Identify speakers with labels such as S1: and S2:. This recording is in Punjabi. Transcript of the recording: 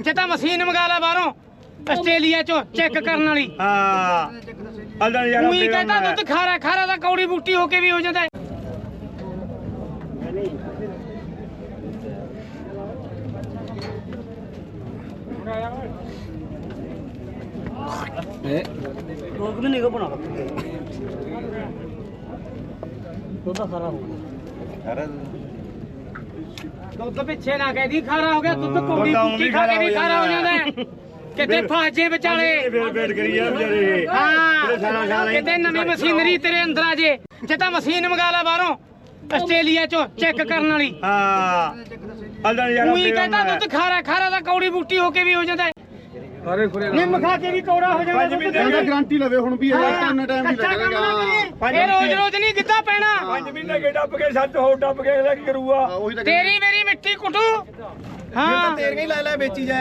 S1: ਜੇ ਤਾਂ ਮਸ਼ੀਨ ਮੰਗਾ ਲੈ ਬਾਹਰੋਂ ਆਸਟ੍ਰੇਲੀਆ ਚੋਂ ਚੈੱਕ ਕਰਨ ਵਾਲੀ।
S2: ਹਾਂ। ਅੱਲਾ ਯਾਰ
S1: ਉਹੀ ਕਹਿੰਦਾ ਦੁੱਧ ਖਾਰਾ ਖਾਰਾ ਦਾ ਕੌੜੀ ਬੂਟੀ ਹੋ ਕੇ ਵੀ ਹੋ ਜਾਂਦਾ। ਹੈ।
S3: ਵੀ ਨਹੀਂ ਕੋ ਬਣਾ ਤੋਦਾ ਸਾਰਾ ਹੋ
S1: ਦੁੱਧ ਪਿੱਛੇ ਨਾ ਕਹਿਦੀ ਖਾਰਾ ਹੋ ਗਿਆ ਦੁੱਧ ਕੌੜੀ ਬੂਟੀ ਖਾ ਕੇ ਵੀ ਖਾਰਾ ਹੋ ਜਾਂਦਾ। ਹੈ। ਕਿਤੇ ਫਾਜੇ ਵਿਚਾਲੇ।
S2: ਫੇਰ ਕਰੀ ਯਾਰ ਵਿਚਾਰੇ।
S1: ਹਾਂ।
S2: ਸਾਰਾ
S1: ਕਿਤੇ ਨਵੀਂ ਮਸ਼ੀਨਰੀ ਤੇਰੇ ਅੰਦਰ ਆ ਜੇ। ਜੇ ਤਾਂ ਮਸ਼ੀਨ ਮੰਗਾ ਲੈ ਬਾਹਰੋਂ ਆਸਟ੍ਰੇਲੀਆ ਚੋਂ ਚੈੱਕ ਕਰਨ ਵਾਲੀ।
S2: ਹਾਂ। ਅੱਲਾ ਯਾਰ
S1: ਉਹੀ ਕਹਿੰਦਾ ਦੁੱਧ ਖਾਰਾ ਖਾਰਾ ਦਾ ਕੌੜੀ ਬੂਟੀ ਹੋ ਕੇ ਵੀ ਹੋ ਜਾਂਦਾ। ਹੈ। ਨਿੰਮ ਖਾ ਕੇ ਵੀ ਕੌੜਾ ਹੋ ਜਾਂਦਾ। ਦੁੱਧ
S4: ਗਾਰੰਟੀ ਲਵੇ ਹੁਣ ਵੀ ਇਹ ਟਾਈਮ ਟਾਈਮ ਨਹੀਂ
S1: ਕੱਚਾ ਕੰਮ ਨਾ
S4: ਲੱਗੇਗਾ
S1: ਕਰੀਏ। ਇਹ ਰੋਜ਼ ਰੋਜ਼ ਨਹੀਂ ਗਿੱਧਾ ਪੈਣਾ।
S2: ਪੰਜ ਮਹੀਨੇ ਕੇ ਡੱਬ ਕੇ ਸੱਤ ਹੋ ਡੱਬ ਕੇ ਅਗਲਾ ਕੀ ਕਰੂਗਾ?
S4: ਉਹੀ ਤਾਂ
S1: ਤੇਰੀ ਮੇਰੀ ਮਿੱਟੀ ਕੁੱਟੂ। ਹਾਂ।
S4: ਤੇਰੀਆਂ ਹੀ ਲੈ ਲੈ ਵੇਚੀ ਜਾਇਆ